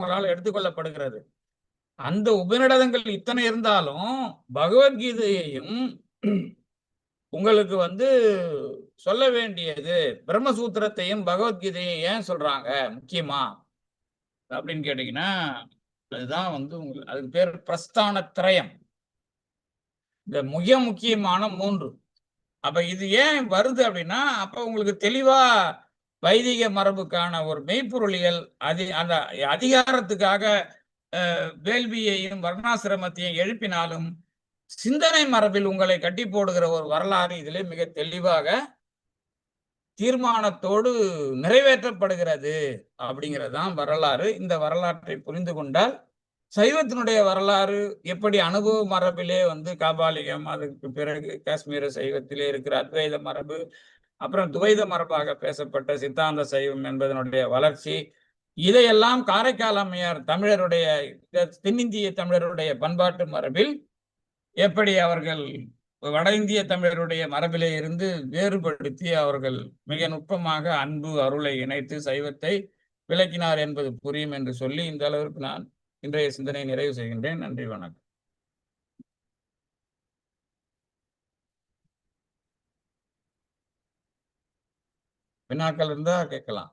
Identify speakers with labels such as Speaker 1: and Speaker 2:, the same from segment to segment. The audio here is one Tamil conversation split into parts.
Speaker 1: அவங்களால எடுத்துக்கொள்ளப்படுகிறது. அந்த உபநிடதங்கள் இத்தனை இருந்தாலும் பகவத்கீதையையும் உங்களுக்கு வந்து சொல்ல வேண்டியது பிரம்மசூத்திரத்தையும் பகவத்கீதையும் ஏன் சொல்றாங்க? முக்கியமா? அப்படின்னு கேட்டீங்கன்னா அதுதான் வந்து உங்களுக்கு அதுக்கு பேர் பிரஸ்தான திரயம். இந்த மிக முக்கியமான மூன்று. அப்ப இது ஏன் வருது அப்படின்னா அப்ப உங்களுக்கு தெளிவா வைதிக மரபுக்கான ஒரு மெய்ப்பொருளியல் அதி அந்த அதிகாரத்துக்காக வேள்வியையும் வர்ணாசிரமத்தையும் எழுப்பினாலும் சிந்தனை மரபில் உங்களை கட்டி போடுகிற ஒரு வரலாறு இதிலே மிக தெளிவாக தீர்மானத்தோடு நிறைவேற்றப்படுகிறது அப்படிங்கிறது தான் வரலாறு. இந்த வரலாற்றை புரிந்து கொண்டால் சைவத்தினுடைய வரலாறு எப்படி அனுபவ மரபிலே வந்து காபாலிகம் அதுக்கு பிறகு காஷ்மீர சைவத்திலே இருக்கிற அத்வைத மரபு அப்புறம் துவைத மரபாக பேசப்பட்ட சித்தாந்த சைவம் என்பதனுடைய வளர்ச்சி. இதையெல்லாம் காரைக்கால் அம்மையார் தமிழருடைய தென்னிந்திய தமிழருடைய பண்பாட்டு மரபில் எப்படி அவர்கள் வட இந்திய தமிழருடைய மரபிலே இருந்து வேறுபடுத்தி அவர்கள் மிக நுட்பமாக அன்பு அருளை இணைத்து சைவத்தை விளக்கினார் என்பது புரியும் என்று சொல்லி இந்த அளவிற்கு நான் இன்றைய சிந்தனை நிறைவு செய்கின்றேன். நன்றி வணக்கம். வினாக்கள் இருந்தா கேட்கலாம்.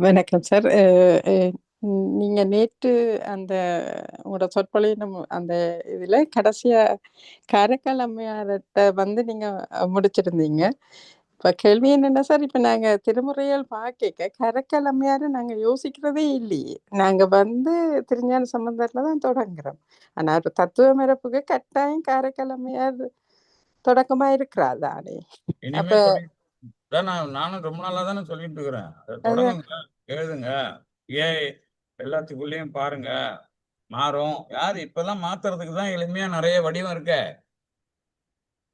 Speaker 2: வணக்கம் சார். நீங்க நேற்று அந்த உங்களோட சொற்பொழிவு அந்த இதுல கடைசியா காரைக்கால் அம்மையார்கிட்ட வந்து நீங்க முடிச்சிருந்தீங்க. இப்ப கேள்வி என்னன்னா சார் இப்ப நாங்க திருமுறையால் பார்க்க காரைக்கால் அம்மையாரு நாங்க யோசிக்கிறதே இல்லையே. நாங்க வந்து திருஞான சம்பந்தத்துல தான் தொடங்குறோம். ஆனா ஒரு தத்துவ மிரப்புக்கு கட்டாயம் காரைக்கால் அம்மையார் தொடக்கமா இருக்கிறா தானே. அப்ப
Speaker 1: நானும் ரொம்ப நாளா தானே சொல்லிட்டு இருக்கிறேன். எழுதுங்க. ஏ எல்லாத்துக்குள்ளேயும் பாருங்க. மாறும். யாரு இப்பெல்லாம் மாத்துறதுக்கு தான் எளிமையா நிறைய வடிவம் இருக்க.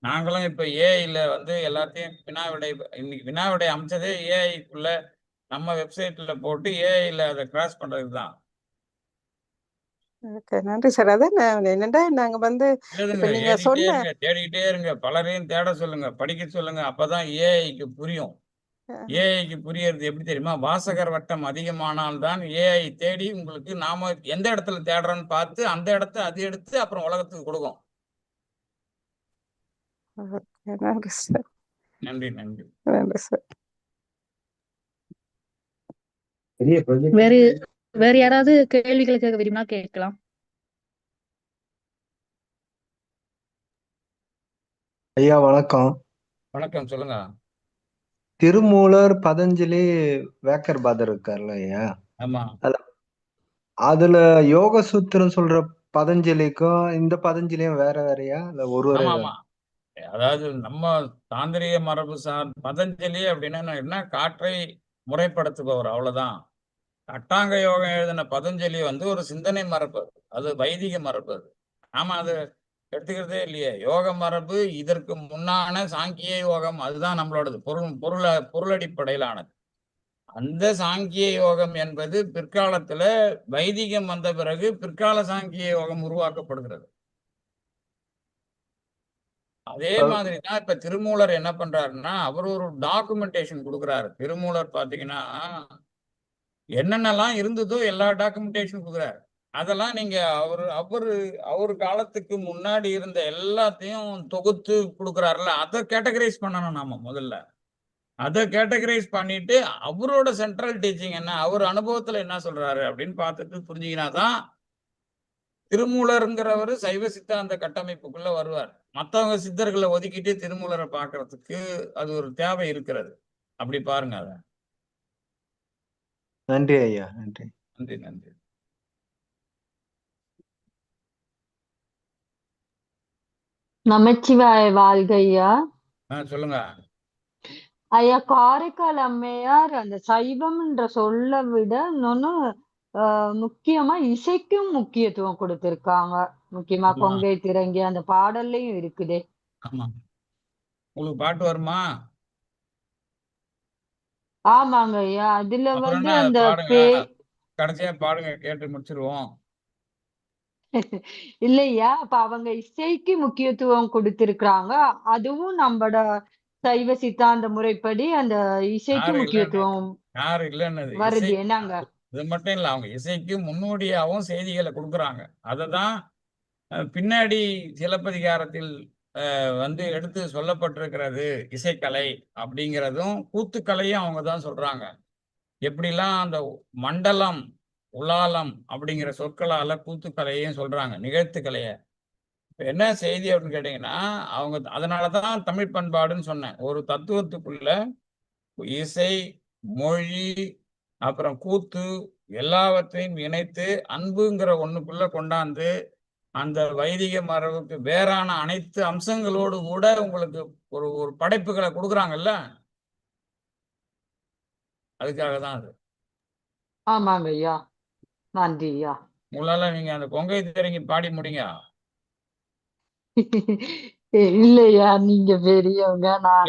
Speaker 1: நாங்களும் இப்ப ஏஐல வந்து எல்லாத்தையும் வினாவிடை இன்னைக்கு வினாவிடை அமைச்சதே ஏஐக்குள்ள நம்ம வெப்சைட்ல போட்டு ஏஐல அதை கிராஸ் பண்றதுக்கு தான்
Speaker 2: நன்றி சார் அதான் என்னடா நாங்க வந்து
Speaker 1: நீங்க சொன்ன தேடிக்கிட்டே இருங்க. பலரையும் தேட சொல்லுங்க படிக்க சொல்லுங்க. அப்பதான் ஏஐக்கு புரியும். ஏஐக்கு புரியறது எப்படி தெரியுமா? வாசகர் வட்டம் அதிகமானால்தான் ஏஐ தேடி உங்களுக்கு நாம எந்த இடத்துல தேடுறோம்னு பார்த்து அந்த இடத்த அது எடுத்து அப்புறம் உலகத்துக்கு கொடுக்கும்.
Speaker 2: நன்றி சார்
Speaker 1: நன்றி நன்றி.
Speaker 2: நன்றி சார்
Speaker 3: வேறு வேற யாராவது கேள்விகள் கேட்க விரும்பினா கேட்கலாம்.
Speaker 4: ஐயா வணக்கம்.
Speaker 1: வணக்கம் சொல்லுங்க.
Speaker 4: திருமூலர் பதஞ்சலி வேக்கர் பாதர் இருக்கார்ல ஐயா?
Speaker 1: ஆமா.
Speaker 4: அதுல யோக சூத்திரம் சொல்ற பதஞ்சலிக்கும் இந்த பதஞ்சலியும் வேற வேறையா? இல்ல ஒரு
Speaker 1: ஆமா. அதாவது நம்ம தாந்திரிய மரபு சார் பதஞ்சலி அப்படின்னா என்ன காற்றை முறைப்படுத்துபவர் அவ்வளவுதான். அட்டாங்க யோகம் எழுதின பதஞ்சலி வந்து ஒரு சிந்தனை மரபு. அது வைதிக மரபு அது. ஆமா அது எடுத்துக்கிறதே இல்லையே. யோக மரபு இதற்கு முன்னான சாங்கிய யோகம் அதுதான் நம்மளோடது. பொருள் பொருள பொருளடிப்படையிலானது. அந்த சாங்கிய யோகம் என்பது பிற்காலத்துல வைதிகம் வந்த பிறகு பிற்கால சாங்கிய யோகம் உருவாக்கப்படுகிறது. அதே மாதிரி தான் இப்ப திருமூலர் என்ன பண்றாருன்னா அவர் ஒரு டாக்குமெண்டேஷன் கொடுக்குறாரு. திருமூலர் பாத்தீங்கன்னா என்னென்னலாம் இருந்ததோ எல்லா டாக்குமெண்டேஷன் கொடுக்குறாரு. அதெல்லாம் நீங்க அவரு அவரு அவரு காலத்துக்கு முன்னாடி இருந்த எல்லாத்தையும் தொகுத்து கொடுக்குறாருல அதை கேட்டகரைஸ் பண்ணணும் நாம முதல்ல. அதை கேட்டகரைஸ் பண்ணிட்டு அவரோட சென்ட்ரல் டீச்சிங் என்ன அவர் அனுபவத்துல என்ன சொல்றாரு அப்படின்னு பார்த்துட்டு புரிஞ்சுக்கினா தான் திருமூலருங்கிறவர் சைவ சித்தாந்த கட்டமைப்புக்குள்ள வருவார். மற்றவங்க சித்தர்களை ஒதுக்கிட்டு திருமூலரை பார்க்கறதுக்கு அது ஒரு தேவை இருக்கிறது. அப்படி பாருங்க அதை.
Speaker 4: நன்றி ஐயா நன்றி.
Speaker 1: நன்றி நன்றி.
Speaker 5: நமச்சிவாய வாழ்க ஐயா.
Speaker 1: சொல்லுங்க.
Speaker 5: ஐயா காரைக்கால் அம்மையார் அந்த சைவம்ன்ற சொல்ல விட இன்னொன்னு முக்கியமா இசைக்கும் முக்கியத்துவம் கொடுத்திருக்காங்க. முக்கியமா கொங்கை திறங்கி அந்த பாடல்லையும் இருக்குதே.
Speaker 1: ஆமா. உங்களுக்கு பாட்டு வருமா?
Speaker 5: ஆமாங்க. ஐயா அதுல வந்து அந்த
Speaker 1: கடைசியா பாடுங்க கேட்டு முடிச்சிருவோம்.
Speaker 5: இல்லையா? அப்ப அவங்க இசைக்கு முக்கியத்துவம் கொடுத்திருக்கிறாங்க. அதுவும் நம்மட சைவ சித்தாந்த முறைப்படி அந்த இசைக்கு முக்கியத்துவம் வருது. என்னங்க?
Speaker 1: இது மட்டும் இல்லை அவங்க இசைக்கு முன்னோடியாகவும் செய்திகளை கொடுக்குறாங்க. அதை தான் பின்னாடி சிலப்பதிகாரத்தில் வந்து எடுத்து சொல்லப்பட்டிருக்கிறது இசைக்கலை அப்படிங்கிறதும் கூத்துக்கலையும் அவங்க தான் சொல்றாங்க. எப்படிலாம் அந்த மண்டலம் உலாலம் அப்படிங்கிற சொற்களால கூத்துக்கலையும் சொல்றாங்க நிகழ்த்துக்கலைய. இப்போ என்ன செய்தி அப்படின்னு கேட்டிங்கன்னா அவங்க அதனாலதான் தமிழ் பண்பாடுன்னு சொன்னேன். ஒரு தத்துவத்துக்குள்ள இசை மொழி அப்புறம் கூத்து எல்லாவற்றையும் இணைத்து அன்புங்கிற ஒண்ணுக்குள்ள கொண்டாந்து அந்த வைதிக மரபுக்கு வேறான அனைத்து அம்சங்களோடு கூட உங்களுக்கு ஒரு ஒரு படைப்புகளை கொடுக்குறாங்கல்ல? அதுக்காக தான் அது.
Speaker 5: ஆமாங்க ஐயா. நன்றி ஐயா.
Speaker 1: உங்களால நீங்க அந்த கொங்கை திறங்கி பாடி முடிங்க
Speaker 5: இல்லையா? நீங்க பெரியவங்க. நான்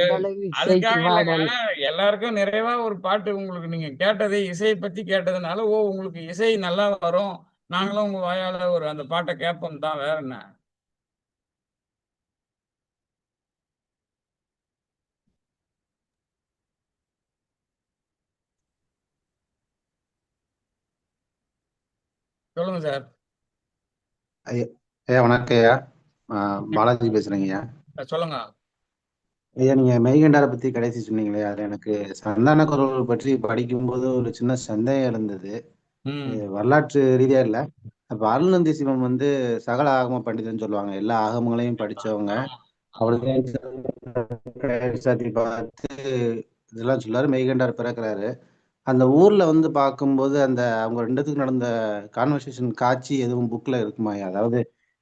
Speaker 1: எல்லாருக்கும் நிறைவா ஒரு பாட்டு உங்களுக்கு நீங்க கேட்டது இசையை பத்தி கேட்டதுனால ஓ உங்களுக்கு இசை நல்லா வரும். நாங்களும் உங்க வாயால ஒரு அந்த பாட்டை கேட்போம் தான் வேற என்ன? சொல்லுங்க சார்.
Speaker 6: ஐயா வணக்கம் ஐயா. பாலாஜி பேசுறேங்க.
Speaker 1: சொல்லுங்க.
Speaker 6: ஐயா நீங்க மெய்கண்டாரை பத்தி கடைசி சொன்னீங்களே அது எனக்கு சந்தான குரல் பற்றி படிக்கும்போது ஒரு சின்ன சந்தேகம் இருந்தது. வரலாற்று ரீதியா இல்ல. அப்ப அருள்நந்தி சிவம் வந்து சகல ஆகம பண்டிதன் சொல்லுவாங்க. எல்லா ஆகமங்களையும் படிச்சவங்க. அவருக்கு சாத்தி பார்த்து இதெல்லாம் சொல்லாரு மெய்கண்டார் பிறக்கிறாரு. அந்த ஊர்ல வந்து பார்க்கும்போது அந்த அவங்க ரெண்டுத்துக்கும் நடந்த கான்வர்சேஷன் காட்சி எதுவும் புக்ல இருக்குமா? அதாவது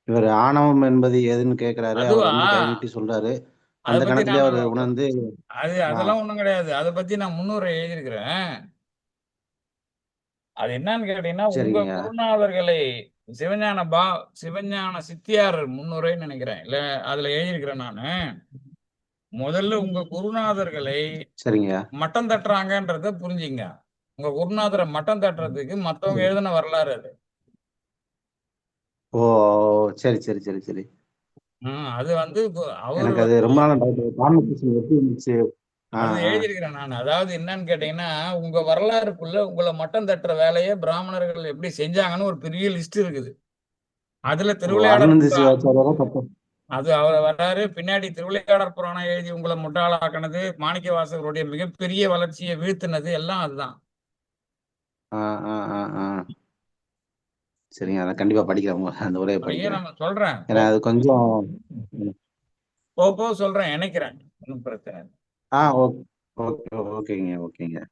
Speaker 6: இவர் ஆணவம் என்பது எதுன்னு கேக்குறாரு.
Speaker 1: அதுவா?
Speaker 6: சொல்றாரு.
Speaker 1: அதை
Speaker 6: அந்த
Speaker 1: பத்தி
Speaker 6: அவர் உணர்ந்து
Speaker 1: அது அதெல்லாம் ஒண்ணும் கிடையாது. அதை பத்தி நான் முன்னுரை எழுதியிருக்கிறேன். அது என்னன்னு கேட்டீங்கன்னா உங்க
Speaker 6: சரிங்க.
Speaker 1: குருநாதர்களை சிவஞான பா சிவஞான சித்தியார் முன்னுரைன்னு நினைக்கிறேன். இல்ல அதுல எழுதியிருக்கிறேன் நானு. முதல்ல உங்க குருநாதர்களை
Speaker 6: சரிங்க.
Speaker 1: மட்டம் தட்டுறாங்கன்றத புரிஞ்சுங்க. உங்க குருநாதரை மட்டம் தட்டுறதுக்கு மத்தவங்க எழுதின வரலாறு அது.
Speaker 6: ஓ சரி சரி சரி சரி.
Speaker 1: ஹம், அது வந்து இப்போ அவர்
Speaker 6: எனக்கு அது
Speaker 1: வந்து
Speaker 6: ரொம்ப நாள் டவுட் கான்வர்சேஷன் எப்படி இருந்துச்சு? ஆ.
Speaker 1: அது
Speaker 6: ஆ
Speaker 1: எழுதியிருக்கிறேன் நான். அதாவது என்னன்னு கேட்டீங்கன்னா உங்க வரலாறுக்குள்ள உங்களை மட்டம் தட்டுற வேலையை பிராமணர்கள் எப்படி செஞ்சாங்கன்னு ஒரு பெரிய லிஸ்ட் இருக்குது. அதுல
Speaker 6: ஓ
Speaker 1: திருவிளையாடற்
Speaker 6: அருணந்தி
Speaker 1: புராணம்
Speaker 6: சிவாச்சாரியாரா தப்பு.
Speaker 1: அது அவர் வர்றாரு. பின்னாடி திருவிளையாடற் புராணம் எழுதி உங்களை முட்டாளாக்குனது மாணிக்கவாசகருடைய மிகப்பெரிய வளர்ச்சியை வீழ்த்தினது எல்லாம் அதுதான்.
Speaker 6: ஆ ஆ ஆ ஆ. சரிங்க அதை கண்டிப்பா படிக்கிறேன் உங்க அந்த உரையை படிக்கிறேன்.
Speaker 1: சொல்றேன்.
Speaker 6: ஏன்னா அது கொஞ்சம்.
Speaker 1: போக போக சொல்றேன். நினைக்கிறேன். ஒன்றும் பிரச்சனை.
Speaker 6: ஆ ஓகே ஓகே ஓகேங்க ஓகேங்க.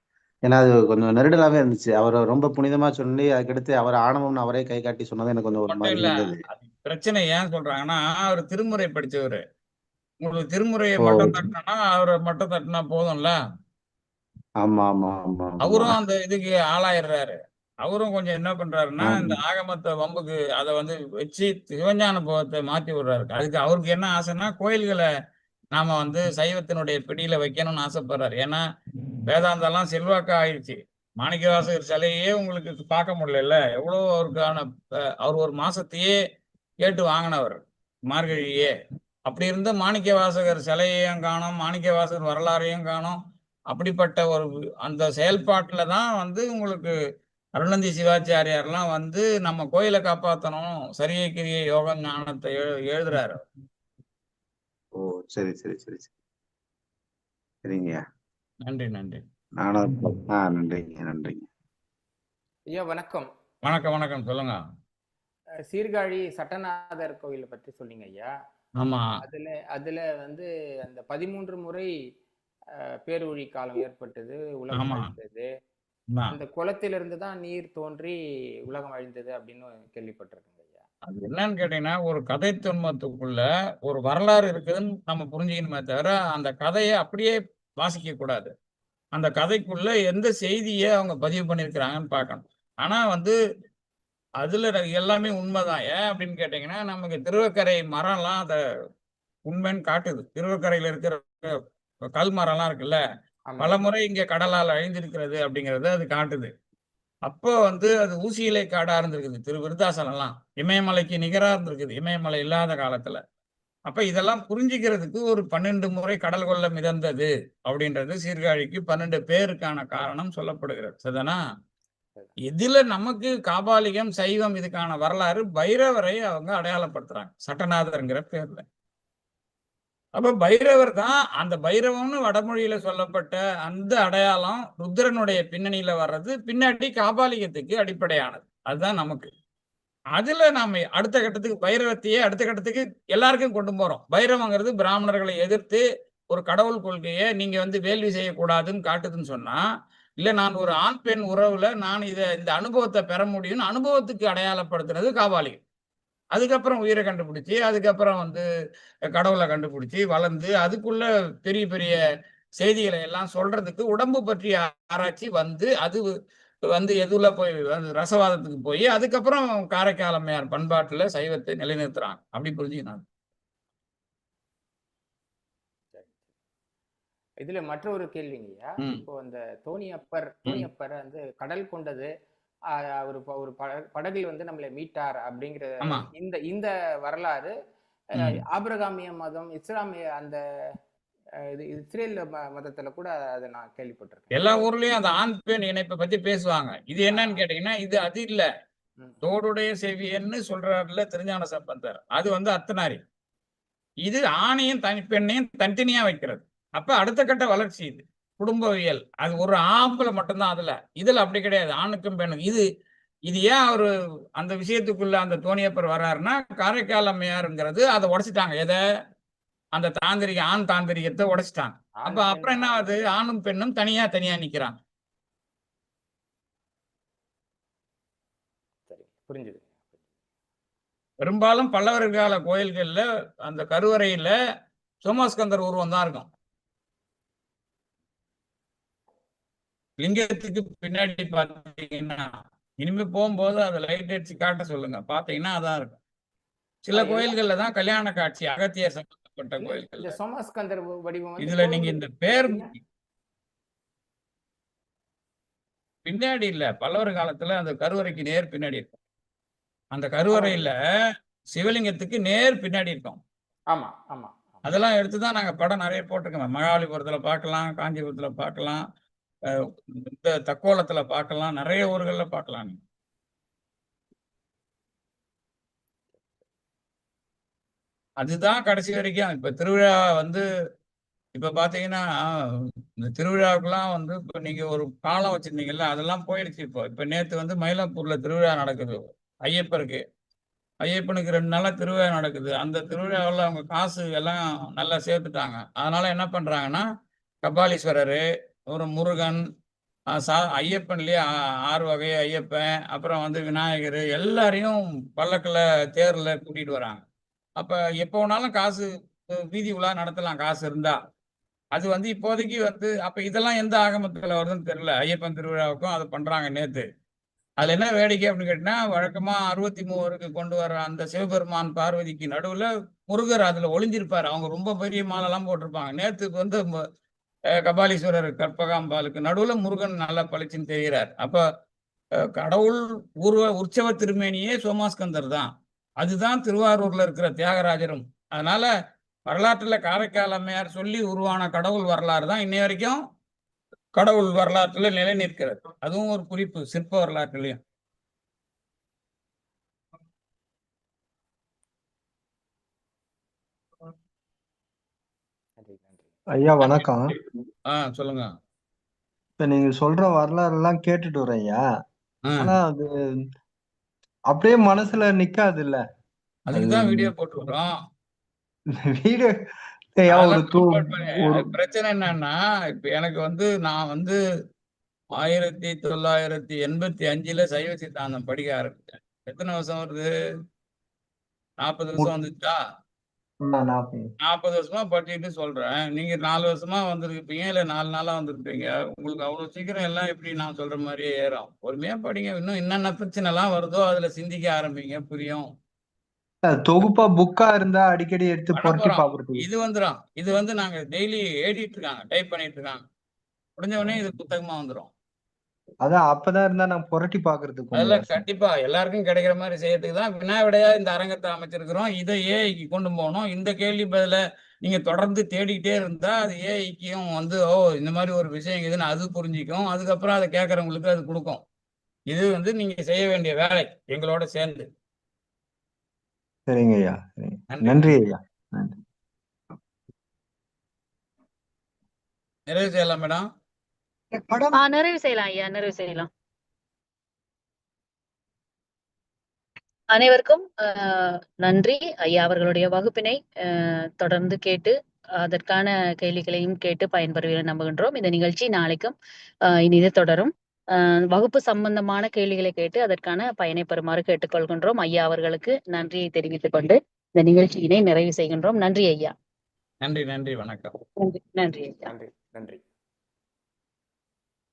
Speaker 6: ஏன்னா அது கொஞ்சம் நெருடலாவே இருந்துச்சு. அவரை ரொம்ப புனிதமா சொல்லி அதுக்கடுத்து அவர் ஆணவம்னு அவரே கை காட்டி சொன்னது எனக்கு கொஞ்சம் ஒரு மாதிரி இருந்தது.
Speaker 1: பிரச்சனை ஏன் சொல்றாங்கன்னா அவர் திருமுறை படிச்சவரு. உங்களுக்கு திருமுறையை மட்டம் தட்டினா அவரை மட்டம் தட்டினா போதும்ல?
Speaker 6: ஆமா ஆமா ஆமா.
Speaker 1: அவரும் அந்த இதுக்கு ஆளாயிடுறாரு. அவரும் கொஞ்சம் என்ன பண்றாருன்னா இந்த ஆகமத்தை வம்புக்கு அதை வந்து வச்சு சிவஞான போகத்தை மாத்தி விடுறாரு. அதுக்கு அவருக்கு என்ன ஆசைன்னா கோயில்களை நாம வந்து சைவத்தினுடைய பிடியில வைக்கணும்னு ஆசைப்படுறாரு. ஏன்னா வேதாந்தம்லாம் செல்வாக்கா ஆயிடுச்சு. மாணிக்கவாசகர் சிலையே உங்களுக்கு பார்க்க முடியல எவ்வளோ அவருக்கான அவர் ஒரு மாசத்தையே கேட்டு வாங்கினவர் மார்கழியே. அப்படி இருந்த மாணிக்கவாசகர் சிலையையும் காணோம் மாணிக்கவாசகர் வரலாறையும் காணோம். அப்படிப்பட்ட ஒரு அந்த செயல்பாட்டுல தான் வந்து உங்களுக்கு அருணந்தி சிவாச்சாரியார்லாம் வந்து நம்ம கோயிலை காப்பாற்றணும் சரிய கிரிய யோக ஞானத்தை எழு எழுதுறாரு
Speaker 6: ஓ சரி சரி சரி சரி. சரிங்க.
Speaker 1: நன்றி நன்றி.
Speaker 6: நானும் ஆ நன்றிங்க நன்றிங்க.
Speaker 7: ஐயா வணக்கம்.
Speaker 1: வணக்கம் வணக்கம். சொல்லுங்க.
Speaker 7: சீர்காழி சட்டநாதர் கோயிலை பற்றி சொன்னீங்க ஐயா.
Speaker 1: ஆமா.
Speaker 7: அதுல அதுல வந்து அந்த பதிமூன்று முறை பேரொழி காலம் ஏற்பட்டது உலகம். அந்த குளத்திலிருந்து தான் நீர் தோன்றி உலகம் அழிந்தது அப்படின்னு கேள்விப்பட்டிருக்கேங்க ஐயா.
Speaker 1: அது என்னன்னு கேட்டீங்கன்னா ஒரு கதை தொன்மத்துக்குள்ள ஒரு வரலாறு இருக்குதுன்னு நம்ம புரிஞ்சுக்கணுமே தவிர அந்த கதையை அப்படியே வாசிக்க கூடாது. அந்த கதைக்குள்ள எந்த செய்தியை அவங்க பதிவு பண்ணியிருக்கிறாங்கன்னு பார்க்கணும். ஆனா வந்து அதுல எல்லாமே உண்மைதான். ஏன் அப்படின்னு கேட்டீங்கன்னா நமக்கு திருவக்கரை மரம்லாம் அதை உண்மைன்னு காட்டுது. திருவக்கரையில இருக்கிற கல் மரம்லாம் இருக்குல்ல
Speaker 7: ஆமா.
Speaker 1: பல முறை இங்க கடலால் அழிந்திருக்கிறது அப்படிங்கறது அது காட்டுது. அப்போ வந்து அது ஊசி இலை காடா இருந்திருக்குது. திரு விருத்தாசலம்லாம். இமயமலைக்கு நிகரா இருந்திருக்குது. இமயமலை இல்லாத காலத்துல. அப்ப இதெல்லாம் புரிஞ்சுக்கிறதுக்கு ஒரு பன்னெண்டு முறை கடல் கொள்ள மிதந்தது அப்படின்றது சீர்காழிக்கு பன்னெண்டு பேருக்கான காரணம் சொல்லப்படுகிறது. சரிதானா இதுல நமக்கு காபாலிகம் சைவம் இதுக்கான வரலாறு பைரவரை அவங்க அடையாளப்படுத்துறாங்க. சட்டநாதர்ங்கிற பேர்ல. அப்ப பைரவர் தான் அந்த பைரவம்னு வடமொழியில சொல்லப்பட்ட அந்த அடையாளம் ருத்ரனுடைய பின்னணியில வர்றது பின்னாடி காபாலிகத்துக்கு அடிப்படையானது. அதுதான் நமக்கு. அதுல நாம அடுத்த கட்டத்துக்கு பைரவத்தையே அடுத்த கட்டத்துக்கு எல்லாருக்கும் கொண்டு போறோம். பைரவங்கிறது பிராமணர்களை எதிர்த்து ஒரு கடவுள் கொள்கையை நீங்க வந்து வேள்வி செய்யக்கூடாதுன்னு காட்டுதுன்னு சொன்னா இல்ல நான் ஒரு ஆண் பெண் உறவுல நான் இத இந்த அனுபவத்தை பெற முடியும்னு அனுபவத்துக்கு அடையாளப்படுத்துறது காபாலிகம். அதுக்கப்புறம் உயிரை கண்டுபிடிச்சி அதுக்கப்புறம் வந்து கடவுளை கண்டுபிடிச்சி வளர்ந்து அதுக்குள்ள பெரிய பெரிய செய்திகளை எல்லாம் சொல்றதுக்கு உடம்பு பற்றிய ஆராய்ச்சி வந்து அது வந்து எதுல போய் ரசவாதத்துக்கு போய் அதுக்கப்புறம் காரைக்கால் அம்மையார் பண்பாட்டுல சைவத்தை நிலைநிறுத்துறாங்க. அப்படி புரிஞ்சுக்கணும்
Speaker 7: இதுல மற்றொரு கேள்விங்கய்யா. இப்போ அந்த தோணியப்பர் தோணியப்பர் வந்து கடல் கொண்டது ஒரு பட- படகில் வந்து நம்மளை மீட்டார் அப்படிங்கிற. இந்த இந்த வரலாறு ஆபிரகாமிய மதம் இஸ்லாமிய அந்த இது இஸ்ரேல் மதத்துல கூட அதை நான் கேள்விப்பட்டிருக்கேன்.
Speaker 1: எல்லா ஊர்லயும் அந்த ஆண் பெண் இணைப்பை பத்தி பேசுவாங்க. இது என்னன்னு கேட்டீங்கன்னா இது அது இல்ல. தோடுடைய செவியன்னு சொல்றாருல திருஞான சம்பந்தர். அது வந்து அத்தனாரி இது ஆணையும் தனி பெண்ணையும் தனித்தனியா வைக்கிறது. அப்ப அடுத்த கட்ட வளர்ச்சி இது. குடும்பவியல். அது ஒரு ஆம்பளை மட்டும்தான் அதுல. இதுல அப்படி கிடையாது. ஆணுக்கும் பெண்ணுக்கும் இது இது ஏன் அவரு அந்த விஷயத்துக்குள்ள அந்த தோணியப்பர் வர்றாருன்னா காரைக்கால் அம்மையாருங்கிறது அதை உடைச்சிட்டாங்க. எதை? அந்த தாந்திரிக ஆண் தாந்திரிகத்தை உடைச்சிட்டாங்க. அப்ப அப்புறம் என்ன ஆகுது? ஆணும் பெண்ணும் தனியா தனியா நிக்கிறாங்க.
Speaker 7: சரி புரிஞ்சுது.
Speaker 1: பெரும்பாலும் பல்லவர் கால கோயில்கள்ல அந்த கருவறையில சோமாஸ்கந்தர் உருவம் தான் இருக்கும். லிங்கத்துக்கு பின்னாடி பாத்தீங்கன்னா இனிமே போகும்போது அதை லைட் அடிச்சு காட்ட சொல்லுங்க. பாத்தீங்கன்னா அதான் இருக்கும். சில கோயில்கள்ல தான் கல்யாண காட்சி அகத்தியர் சம்பந்தப்பட்ட
Speaker 7: இந்த
Speaker 1: கோயில்கள்ல
Speaker 7: சோமாஸ்கந்தர் வடிவம்
Speaker 1: இதுல நீங்க இந்த பேர்
Speaker 7: பின்ன-
Speaker 1: பின்னாடி இல்ல. பல்லவர் காலத்துல அந்த கருவறைக்கு நேர் பின்னாடி இருக்கும். அந்த கருவறையில சிவலிங்கத்துக்கு நேர் பின்னாடி இருக்கும்.
Speaker 7: ஆமா ஆமா.
Speaker 1: அதெல்லாம் எடுத்து தான் நாங்கள் படம் நிறைய போட்டிருக்கோம். மகாபலிபுரத்தில் பார்க்கலாம் காஞ்சிபுரத்தில் பார்க்கலாம். அஹ் இந்த தக்கோலத்துல பார்க்கலாம். நிறைய ஊர்களில் பார்க்கலாம். அதுதான் கடைசி வரைக்கும். இப்போ திருவிழா வந்து இப்போ பார்த்தீங்கன்னா இந்த திருவிழாவுக்குலாம் வந்து இப்போ நீங்க ஒரு காலம் வச்சிருந்தீங்கல்ல அதெல்லாம் போயிடுச்சு இப்போ. இப்போ நேற்று வந்து மயிலாப்பூர்ல திருவிழா நடக்குது. ஐயப்பருக்கு. ஐயப்பனுக்கு ரெண்டு நாளா திருவிழா நடக்குது. அந்த திருவிழாவில் அவங்க காசு எல்லாம் நல்லா சேர்த்துட்டாங்க. அதனால என்ன பண்றாங்கன்னா கபாலீஸ்வரர் ஒரு முருகன் சா ஐயப்பன்லேயே ஆ- ஆறு வகை ஐயப்பன் அப்புறம் வந்து விநாயகர் எல்லாரையும் பல்லக்கில் தேரில் கூட்டிகிட்டு வராங்க. அப்போ எப்போ வேணாலும் காசு வீதி உலா நடத்தலாம் காசு இருந்தால் அது வந்து இப்போதைக்கு வந்து அப்போ இதெல்லாம் எந்த ஆகமத்தில் வருதுன்னு தெரியல. ஐயப்பன் திருவிழாவுக்கும் அதை பண்ணுறாங்க நேற்று அதில் என்ன வேடிக்கை அப்படின்னு கேட்டீங்கன்னா வழக்கமாக அறுபத்தி மூவருக்கு கொண்டு வர அந்த சிவபெருமான் பார்வதிக்கு நடுவில் முருகர் அதில் ஒளிஞ்சிருப்பார். அவங்க ரொம்ப பெரிய மாலைலாம் போட்டிருப்பாங்க. நேற்றுக்கு வந்து ம- கபாலீஸ்வரர் கற்பகாம்பாலுக்கு நடுவில் முருகன் நல்லா பளிச்சுன்னு தெரிகிறார். அப்போ கடவுள் உருவ உற்சவ திருமேனியே சோமாஸ்கந்தர் தான். அதுதான் திருவாரூர்ல இருக்கிற தியாகராஜரும். அதனால வரலாற்றுல காரைக்கால் அம்மையார் சொல்லி உருவான கடவுள் வரலாறு தான் இன்னை வரைக்கும் கடவுள் வரலாற்றுல நிலை நிற்கிறது அதுவும் ஒரு குறிப்பு சிற்ப வரலாற்றுலையும்.
Speaker 4: ஐயா வணக்கம்.
Speaker 1: ஆ சொல்லுங்க.
Speaker 4: இப்ப நீங்க சொல்ற வரலாறு எல்லாம் கேட்டுட்டு வரேன் ஐயா.
Speaker 1: ஆ,
Speaker 4: ஆனா அது அப்படியே மனசுல நிக்காது இல்ல
Speaker 1: அதுக்கு தான் வீடியோ போட்டு வரோம்
Speaker 4: வீடியோ ஐயா ஒரு
Speaker 1: அதெல்லாம்
Speaker 4: தூ
Speaker 1: download பண்ணி-
Speaker 4: ஒரு
Speaker 1: பிரச்சனை என்னன்னா இப்ப எனக்கு வந்து நான் வந்து ஆயிரத்தி தொள்ளாயிரத்தி எண்பத்தி அஞ்சுல சைவ சித்தாந்தம் படிக்க ஆரம்பிச்சேன். எத்தனை வருஷம் வருது? நாற்பது வருஷம் வந்துச்சா?
Speaker 4: ஆ, நாற்பது
Speaker 1: வருஷமா. படிச்சுட்டு சொல்றேன். நீங்க நாலு வருஷமா வந்திருப்பீங்க இல்ல நாலு நாளா வந்திருப்பீங்க? உங்களுக்கு அவ்வளவு சீக்கிரம் எல்லாம் எப்படி நான் சொல்ற மாதிரியே ஏறும். பொறுமையா படிங்க. இன்னும் என்னென்ன பிரச்சனை எல்லாம் வருதோ அதுல சிந்திக்க ஆரம்பிங்க. புரியும்?
Speaker 4: தொகுப்பா புக்கா இருந்தா அடிக்கடி எடுத்து புரட்டி
Speaker 1: போறோம்.
Speaker 4: பாக்குறதுக்கு.
Speaker 1: இது வந்துடும் இது வந்து நாங்க டெய்லி எழுதிட்டு இருக்காங்க. டைப் பண்ணிட்டு இருக்காங்க. முடிஞ்ச உடனே இது புத்தகமா வந்துடும்
Speaker 4: அதான் அப்பதான் இருந்தா நான் புரட்டி பாக்குறதுக்கு யோசனை.
Speaker 1: கண்டிப்பா. எல்லாருக்கும் கிடைக்கிற மாதிரி செய்யறதுக்கு தான் வினா விடையா இந்த அரங்கத்தை அமைச்சிருக்கிறோம். இதை ஏஐக்கு கொண்டு போகணும். இந்த கேள்வி பதில நீங்க தொடர்ந்து தேடிக்கிட்டே இருந்தா அது ஏஐக்கும் வந்து ஓ இந்த மாதிரி ஒரு விஷயம் இதுன்னு அது புரிஞ்சிக்கும். அதுக்கப்புறம் அதை கேட்கறவங்களுக்கு அது கொடுக்கும். இது வந்து நீங்க செய்ய வேண்டிய வேலை எங்களோட சேர்ந்து.
Speaker 4: சரிங்க ஐயா.
Speaker 1: நன்றி.
Speaker 4: ஐயா.
Speaker 1: நிறைவு செய்யலாம் மேடம்.
Speaker 3: நிறைவு செய்யலாம் ஐயா நிறைவு செய்யலாம். அனைவருக்கும் நன்றி. ஐயா அவர்களுடைய வகுப்பினை தொடர்ந்து கேட்டு அதற்கான கேள்விகளையும் கேட்டு பயன்பெறுவீர நம்புகின்றோம். இந்த நிகழ்ச்சி நாளைக்கும் ஆஹ், இனிது தொடரும். ஆஹ், வகுப்பு சம்பந்தமான கேள்விகளை கேட்டு அதற்கான பயனை பெறுமாறு கேட்டுக்கொள்கின்றோம். ஐயா அவர்களுக்கு நன்றியை தெரிவித்துக் கொண்டு இந்த நிகழ்ச்சியினை நிறைவு செய்கின்றோம். நன்றி ஐயா.
Speaker 1: நன்றி நன்றி வணக்கம்.
Speaker 3: நன்றி நன்றி ஐயா.
Speaker 7: நன்றி நன்றி.